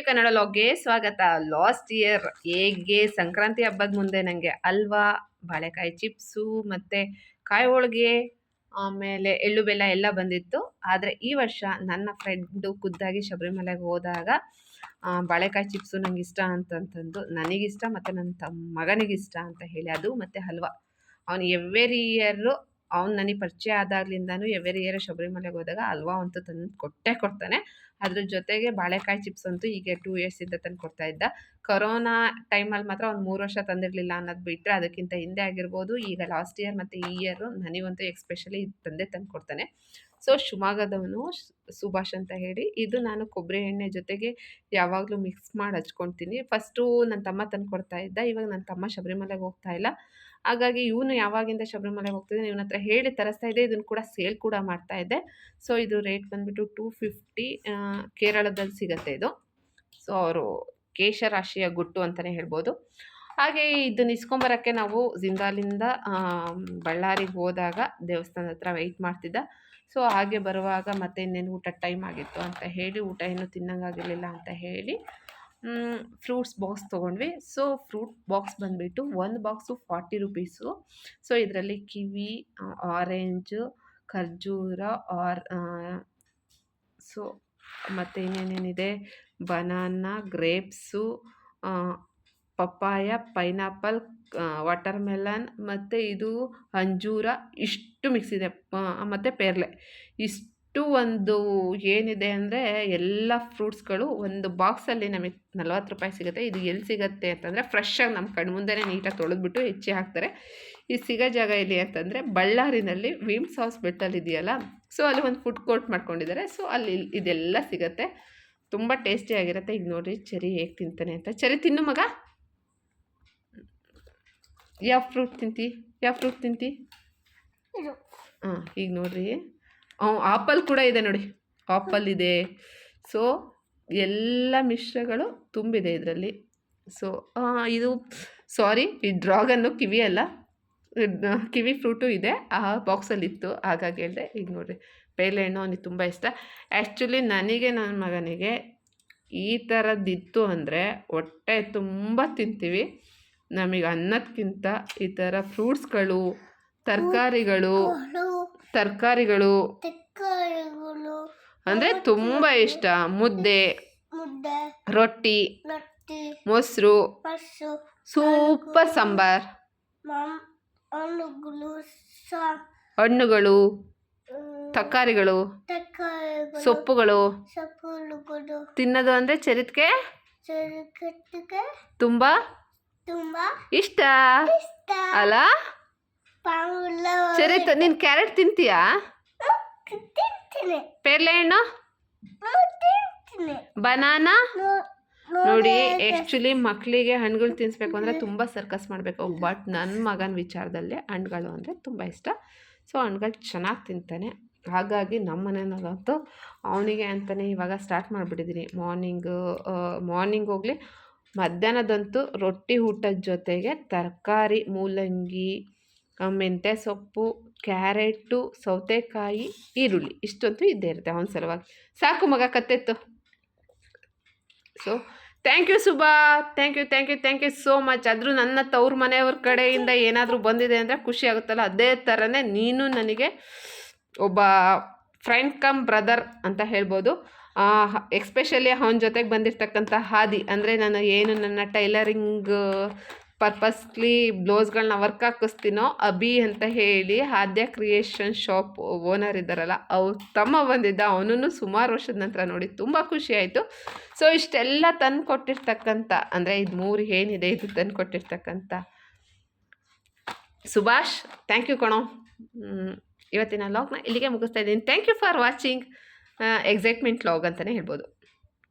ಕನ್ನಡ ಲಾಗ್ಗೆ ಸ್ವಾಗತ. Last year ಹೇಗೆ ಸಂಕ್ರಾಂತಿ ಹಬ್ಬದ ಮುಂದೆ ನನಗೆ ಅಲ್ವಾ, ಬಾಳೆಕಾಯಿ ಚಿಪ್ಸು ಮತ್ತು ಕಾಯಿ ಹೋಳಿಗೆ, ಆಮೇಲೆ ಎಳ್ಳು ಬೆಲ್ಲ ಎಲ್ಲ ಬಂದಿತ್ತು. ಆದರೆ ಈ ವರ್ಷ ನನ್ನ ಫ್ರೆಂಡು ಖುದ್ದಾಗಿ ಶಬರಿಮಲೆಗೆ ಹೋದಾಗ ಬಾಳೆಕಾಯಿ ಚಿಪ್ಸು ನಂಗೆ ಇಷ್ಟ ಅಂತಂತಂದು ನನಗಿಷ್ಟ ಮತ್ತು ನನ್ನ ತಮ್ಮ ಮಗನಿಗಿಷ್ಟ ಅಂತ ಹೇಳಿ, ಅದು ಮತ್ತು ಹಲ್ವಾ. ಅವನು ಎವ್ರಿ ಇಯರು ಅವ್ನು ನನಗೆ ಪರಿಚಯ ಆದಾಗ್ಲಿಂದನೂ ಎವ್ರಿ ಇಯರ್ ಶಬರಿಮಲೆಗೆ ಹೋದಾಗ ಹಲ್ವಾ ಅಂತೂ ತಂದು ಕೊಟ್ಟೇ ಕೊಡ್ತಾನೆ. ಅದ್ರ ಜೊತೆಗೆ ಬಾಳೆಕಾಯಿ ಚಿಪ್ಸ್ ಅಂತೂ ಈಗ ಟೂ ಇಯರ್ಸಿಂದ ತಂದು ಕೊಡ್ತಾ ಇದ್ದ. ಕೊರೋನಾ ಟೈಮಲ್ಲಿ ಮಾತ್ರ ಒಂದು ಮೂರು ವರ್ಷ ತಂದಿರಲಿಲ್ಲ ಅನ್ನೋದು ಬಿಟ್ಟರೆ ಅದಕ್ಕಿಂತ ಹಿಂದೆ ಆಗಿರ್ಬೋದು. ಈಗ ಲಾಸ್ಟ್ ಇಯರ್ ಮತ್ತು ಈ ಇಯರು ನನಗಂತೂ ಎಕ್ಸ್ಪೆಷಲಿ ತಂದೆ ತಂದು ಕೊಡ್ತಾನೆ. ಸೊ ಶಿವಮೊಗ್ಗದವನು ಸುಭಾಷ್ ಅಂತ ಹೇಳಿ, ಇದು ನಾನು ಕೊಬ್ಬರಿ ಎಣ್ಣೆ ಜೊತೆಗೆ ಯಾವಾಗಲೂ ಮಿಕ್ಸ್ ಮಾಡಿ ಹಚ್ಕೊಳ್ತೀನಿ ಫಸ್ಟು ನನ್ನ ತಮ್ಮ ತಂದು ಕೊಡ್ತಾ ಇದ್ದ, ಇವಾಗ ನನ್ನ ತಮ್ಮ ಶಬರಿಮಲೆಗೆ ಹೋಗ್ತಾ ಇಲ್ಲ. ಹಾಗಾಗಿ ಇವನು ಯಾವಾಗಿಂದ ಶಬರಿಮಲೆಗೆ ಹೋಗ್ತಿದ್ದಾನೆ, ಇವನ ಹತ್ರ ಹೇಳಿ ತರಿಸ್ತಾ ಇದ್ದೆ ಇದನ್ನು ಕೂಡ ಸೇಲ್ ಕೂಡ ಮಾಡ್ತಾ ಇದೆ. ಸೊ ಇದು ರೇಟ್ ಬಂದುಬಿಟ್ಟು ಟೂ ಫಿಫ್ಟಿ ಕೇರಳದಲ್ಲಿ ಸಿಗುತ್ತೆ ಇದು. ಸೊ ಅವರು ಕೇಶರಾಶಿಯ ಗುಟ್ಟು ಅಂತಲೇ ಹೇಳ್ಬೋದು. ಹಾಗೆ ಇದನ್ನ ಇಸ್ಕೊಂಬರೋಕ್ಕೆ ನಾವು ಜಿಂದಾಲಿಂದ ಬಳ್ಳಾರಿಗೆ ಹೋದಾಗ ದೇವಸ್ಥಾನದ ಹತ್ರ ವೆಯ್ಟ್ ಮಾಡ್ತಿದ್ದ. ಸೊ ಹಾಗೆ ಬರುವಾಗ ಮತ್ತೆ ಇನ್ನೇನು ಊಟ ಟೈಮ್ ಆಗಿತ್ತು ಅಂತ ಹೇಳಿ, ಊಟ ಏನು ತಿನ್ನಂಗಾಗಿರಲಿಲ್ಲ ಅಂತ ಹೇಳಿ ಫ್ರೂಟ್ಸ್ ಬಾಕ್ಸ್ ತೊಗೊಂಡ್ವಿ. ಸೊ ಫ್ರೂಟ್ ಬಾಕ್ಸ್ ಬಂದುಬಿಟ್ಟು ಒಂದು ಬಾಕ್ಸು ಫಾರ್ಟಿ ರುಪೀಸು ಸೊ ಇದರಲ್ಲಿ ಕಿವಿ ಆರೆಂಜು ಖರ್ಜೂರ ಆರ್ ಸೊ ಮತ್ತು ಇನ್ನೇನೇನಿದೆ? Banana grapes papaya pineapple watermelon ಮತ್ತು ಇದು ಅಂಜೂರ, ಇಷ್ಟು ಮಿಕ್ಸ್ ಇದೆ. ಮತ್ತು ಪೇರಲೆ. ಇಷ್ಟು ಒಂದು ಏನಿದೆ ಅಂದರೆ ಎಲ್ಲ ಫ್ರೂಟ್ಸ್ಗಳು ಒಂದು ಬಾಕ್ಸಲ್ಲಿ ನಮಗೆ ನಲ್ವತ್ತು ರೂಪಾಯಿ ಸಿಗುತ್ತೆ. ಇದು ಎಲ್ಲಿ ಸಿಗುತ್ತೆ ಅಂತಂದರೆ ಫ್ರೆಶ್ಶಾಗಿ ನಮ್ಮ ಕಣ್ಣು ಮುಂದೆನೇ ನೀಟಾಗಿ ತೊಳೆದ್ಬಿಟ್ಟು ಹೆಚ್ಚಿ ಹಾಕ್ತಾರೆ. ಈ ಸಿಗೋ ಜಾಗ ಎಲ್ಲಿ ಅಂತಂದರೆ ಬಳ್ಳಾರಿನಲ್ಲಿ ವಿಮ್ಸ್ ಹಾಸ್ಪಿಟಲ್ ಇದೆಯಲ್ಲ. ಸೊ ಅಲ್ಲಿ ಒಂದು ಫುಡ್ ಕೋರ್ಟ್ ಮಾಡ್ಕೊಂಡಿದ್ದಾರೆ. ಸೊ ಅಲ್ಲಿ ಇದೆಲ್ಲ ಸಿಗುತ್ತೆ. ತುಂಬ ಟೇಸ್ಟಿಯಾಗಿರುತ್ತೆ ಈಗ ನೋಡಿರಿ ಚರಿ ಹೇಗೆ ತಿಂತಾನೆ ಅಂತ. ಚರಿ ತಿನ್ನು ಮಗ. ಯಾವ ಫ್ರೂಟ್ ತಿಂತಿ? ಯಾವ ಫ್ರೂಟ್ ತಿಂತಿ? ಹಾಂ ಈಗ ನೋಡಿರಿ. ಆಪಲ್ ಕೂಡ ಇದೆ ನೋಡಿ. ಆಪಲ್ ಇದೆ. ಸೊ ಎಲ್ಲ ಮಿಶ್ರಗಳು ತುಂಬಿದೆ ಇದರಲ್ಲಿ. ಸೊ ಇದು ಸಾರಿ ಈ ಡ್ರಾಗನ್ನು ಕಿವಿ ಅಲ್ಲ ಕಿವಿ ಫ್ರೂಟು ಇದೆ. ಆ ಬಾಕ್ಸಲ್ಲಿತ್ತು ಹಾಗಾಗಿ ಹೇಳಿದೆ, ಈಗ ನೋಡಿರಿ. ಹಣ್ಣು ಅವನಿಗೆ ತುಂಬ ಇಷ್ಟ. ಆ್ಯಕ್ಚುಲಿ ನನಗೆ, ನನ್ನ ಮಗನಿಗೆ ಈ ಥರದ್ದಿತ್ತು ಅಂದರೆ ಹೊಟ್ಟೆ ತುಂಬ ತಿಂತೀವಿ. ನಮಗೆ ಅನ್ನದಕ್ಕಿಂತ ಈ ಥರ ಫ್ರೂಟ್ಸ್ಗಳು ತರಕಾರಿಗಳು ತರಕಾರಿಗಳು. ತರಕಾರಿಗಳು. ಅಂದರೆ ತುಂಬ ಇಷ್ಟ. ಮುದ್ದೆ. ಮುದ್ದೆ. ರೊಟ್ಟಿ. ರೊಟ್ಟಿ. ಮೊಸರು. ಸೂಪ ಸೂಪರ್ ಸಾಂಬಾರ್. ಹಣ್ಣುಗಳು. ತರಕಾರಿಗಳು. ತರಕಾರಿಗಳು. ಸೊಪ್ಪುಗಳು. ಸೊಪ್ಪುಗಳು. ತಿನ್ನೋದು ಅಂದರೆ ಚರಿತ್ಕೆ ತುಂಬಾ ತುಂಬ ತುಂಬ ಇಷ್ಟ. ಇಷ್ಟ. ಅಲ್ಲ? ಪಾವುಲ ನೀನ್ ನೀನು ಕ್ಯಾರೆಟ್ ತಿಂತೀಯಾ? ತಿಂತೀನಿ. ಪೇರ್ಲೆ ಹಣ್ಣು? ತಿಂತೀನಿ. ಬನಾನಾ? ನೋ- ನೋಡಿ ಆ್ಯಕ್ಚುಲಿ ಮಕ್ಕಳಿಗೆ ಹಣ್ಣುಗಳು ತಿನ್ನಿಸ್ಬೇಕು ಅಂದರೆ ತುಂಬ ಸರ್ಕಸ್ ಮಾಡಬೇಕು ಬಟ್ ನನ್ನ ಮಗನ ವಿಚಾರದಲ್ಲಿ ಹಣ್ಣುಗಳು ಅಂದರೆ ತುಂಬ ಇಷ್ಟ. ಸೊ ಹಣ್ಣುಗಳು ಚೆನ್ನಾಗಿ ತಿಂತಾನೆ. ಹಾಗಾಗಿ ನಮ್ಮ ಮನೆಯಲ್ಲಂತೂ ಅವನಿಗೆ ಅಂತಲೇ ಇವಾಗ ಸ್ಟಾರ್ಟ್ ಮಾಡಿಬಿಟ್ಟಿದ್ದೀನಿ ಮಾರ್ನಿಂಗು ಮಾರ್ನಿಂಗ್ ಹೋಗಲಿ ಮಧ್ಯಾಹ್ನದಂತೂ ರೊಟ್ಟಿ ಊಟದ ಜೊತೆಗೆ ತರಕಾರಿ ಮೂಲಂಗಿ ಮೆಂತ್ಯ ಸೊಪ್ಪು, ಕ್ಯಾರೆಟು, ಸೌತೆಕಾಯಿ, ಈರುಳ್ಳಿ ಇಷ್ಟೊಂದು ಇದ್ದೇ ಇರುತ್ತೆ ಅವನ ಸಲುವಾಗಿ. ಸಾಕು ಮಗ ಕತ್ತೆತ್ತು. So thank you Subha. Thank you thank you thank you so much ಆದರೂ ನನ್ನ ತವ್ರ ಮನೆಯವ್ರ ಕಡೆಯಿಂದ ಏನಾದರೂ ಬಂದಿದೆ ಅಂದರೆ ಖುಷಿ ಆಗುತ್ತಲ್ಲ? ಅದೇ ಥರನೇ ನೀನು ನನಗೆ ಒಬ್ಬ ಫ್ರೆಂಡ್ ಕಮ್ ಬ್ರದರ್ ಅಂತ ಹೇಳ್ಬೋದು. ಎಕ್ಸ್ಪೆಷಲಿ ಅವನ ಜೊತೆಗೆ ಬಂದಿರ್ತಕ್ಕಂಥ ಹಾದಿ ಅಂದರೆ ನಾನು ಏನು ನನ್ನ ಟೈಲರಿಂಗ್ ಪರ್ಪಸ್ಲಿ ಬ್ಲೌಸ್ಗಳನ್ನ ವರ್ಕ್ ಹಾಕಿಸ್ತೀನೋ ಅಭಿ ಅಂತ ಹೇಳಿ ಆದ್ಯ ಕ್ರಿಯೇಷನ್ ಶಾಪ್ ಓನರ್ ಇದ್ದಾರಲ್ಲ, ಅವ್ರು ತಮ್ಮ ಬಂದಿದ್ದ ಅವನು ಸುಮಾರು ವರ್ಷದ ನಂತರ ನೋಡಿ ತುಂಬ ಖುಷಿ ಆಯಿತು. ಸೊ ಇಷ್ಟೆಲ್ಲ ತಂದು ಕೊಟ್ಟಿರ್ತಕ್ಕಂಥ ಅಂದರೆ ಇದು ಮೂರು ಏನಿದೆ, ಇದು ತಂದು ಕೊಟ್ಟಿರ್ತಕ್ಕಂಥ ಸುಭಾಷ್ ಥ್ಯಾಂಕ್ ಯು ಕಣೋ. ಇವತ್ತಿನ ಲಾಗ್ನ ಇಲ್ಲಿಗೆ ಮುಗಿಸ್ತಾ ಇದ್ದೀನಿ. Thank you for watching excitement log ಅಂತಲೇ ಹೇಳ್ಬೋದು.